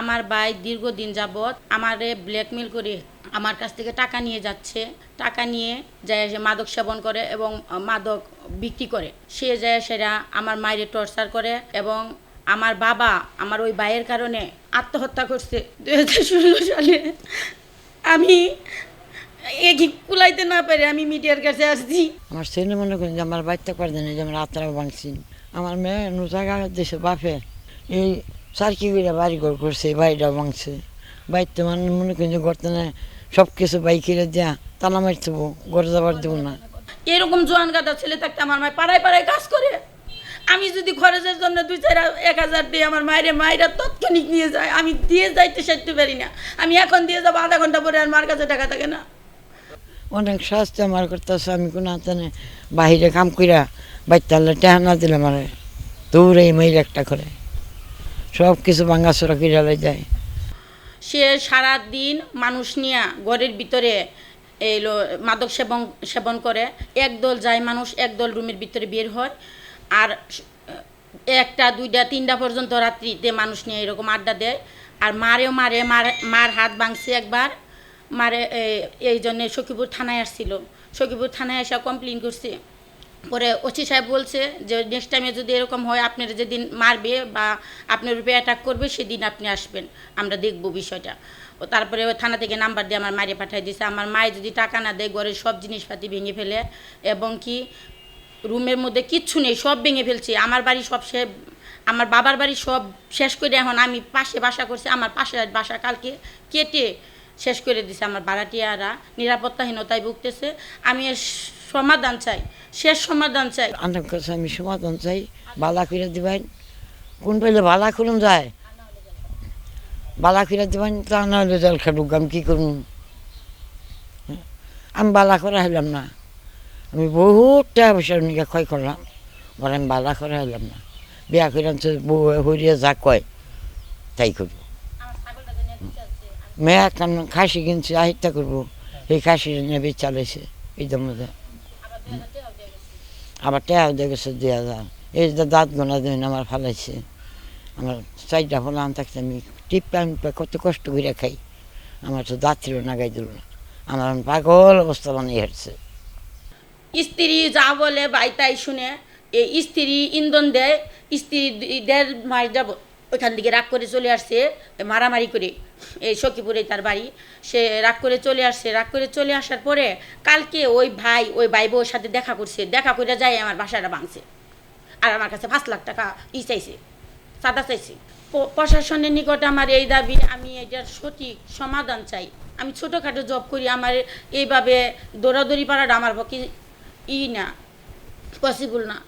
আমার ভাই দীর্ঘদিন যাবৎ আমারে ব্ল্যাকমেল করে আমার কাছ থেকে টাকা নিয়ে যাচ্ছে। টাকা নিয়ে যায় সে মাদক সেবন করে এবং মাদক বিক্রি করে। সে যায় সেটা আমার মায়ের টর্চার করে এবং আমার বাবা আমার ওই ভাইয়ের কারণে আত্মহত্যা করছে দু হাজার ষোলো সালে। আমি এগি কুলাইতে না পারে আমি মিডিয়ার কাছে আসছি। আমার ছেলে মনে করেন যে আমার বাচ্চা পারতেন যে আমার আত্মারা ভাঙছি। আমার মেয়ে নুচাগা দেশে বাপে, এই সার্কি করে বাড়ি ঘর করছে বাড়িটা ভাঙছে। বাড়িতে মানে মনে করেন যে গর্তনে সব কিছু বাইক কিনে দেয়া তালা মারতে ঘরে যাবার দেবো না। এরকম জোয়ান গাদা ছেলে থাকতে আমার মায় পাড়ায় পাড়ায় কাজ করে। আমি যদি খরচের জন্য দুই চার এক হাজার দিই আমার মায়ের মায়েরা তৎক্ষণিক নিয়ে যায় আমি দিয়ে যাইতে সারতে পারি না। আমি এখন দিয়ে যাব আধা ঘণ্টা পরে আর মার কাছে টাকা থাকে না। অনেক শাস্তি আমার করতেছে আমি কোনো হাতে বাহিরে কাম কইরা বাচ্চা আল্লাহ টেহা না দিলে আমার। দৌড়ে মাইল একটা করে। সব কিছু ভাঙাচোরা কইরা লই যায়। সে সারা দিন মানুষ নিয়ে ঘরের ভিতরে এলো মাদক সেবন সেবন করে। একদল যায় মানুষ একদল রুমের ভিতরে বের হয়। আর একটা, দুইটা, তিনটা পর্যন্ত রাত্রিতে মানুষ নিয়ে এরকম আড্ডা দেয়। আর মারেও মারে, মার মার হাত ভাঙছে একবার। মারে, এই জন্যে সখীপুর থানায় আসছিল। সখীপুর থানায় এসে কমপ্লেন করছে। পরে ওসি সাহেব বলছে যে নেক্সট টাইমে যদি এরকম হয়, আপনার যেদিন মারবে বা আপনার উপরে অ্যাটাক করবে, সেদিন আপনি আসবেন। আমরা দেখব বিষয়টা। ও তারপরে থানা থেকে নাম্বার দিয়ে আমার মায়ের পাঠিয়ে দিয়েছে আমার মায়ে যদি টাকা না দেয় ঘরের সব জিনিসপাতি ভেঙে ফেলে এবং কি রুমের মধ্যে কিচ্ছু নেই, সব ভেঙে ফেলছে। আমার বাড়ি সব সে, আমার বাবার বাড়ি সব শেষ করে এখন আমি পাশে বাসা করছি। আমার পাশে বাসা কালকে কেটে শেষ করে দিছে আমার ভাড়াটিয়ারা। নিরাপত্তাহীনতায় ভুগতেছে। আমি সমাধান চাই, শেষ সমাধান চাই। অনেক কাছে আমি সমাধান চাই। বালা করে দিবেন, কোন পেলে বালা করুন যায়? বালা করে দিবেন, তা না হলে জল খাটুক, আমি কী করুন আমি বালা করা হইলাম না। আমি বহুত টাকা পয়সার নিকে ক্ষয় করলাম, বলে আমি বালা করা হইলাম না। বিয়া করে হরিয়া যা কয়, তাই করব মেয়া কান খাসি কিনছে আহিত্যা করব। এই খাসি নেবে চালাইছে এই মধ্যে আবার টেয়াও দেখেছে দুই হাজার। এই যে দাঁত গোনা দিন আমার ফালাইছে। আমার চারটা ফলা আন থাকতে আমি টিপা কত কষ্ট করে খাই। আমার তো দাঁত ছিল না গাই দিল না। আমার পাগল অবস্থা বানিয়ে হাঁটছে। স্ত্রী যা বলে ভাই তাই শুনে, এই স্ত্রী ইন্ধন দেয়, স্ত্রী দেড় মাস যাব ওইখান থেকে রাগ করে চলে আসছে মারামারি করে, এই সখীপুরে তার বাড়ি। সে রাগ করে চলে আসছে, রাগ করে চলে আসার পরে কালকে ওই ভাই ওই ভাই বউর সাথে দেখা করছে, দেখা করে যায় আমার বাসাটা ভাঙছে। আর আমার কাছে পাঁচ লাখ টাকা ই চাইছে চাঁদা চাইছে। প্রশাসনের নিকট আমার এই দাবি, আমি এটার সঠিক সমাধান চাই। আমি ছোটোখাটো জব করি, আমার এইভাবে দৌড়াদৌড়ি পাড়াটা আমার পক্ষে ই না, পসিবল না।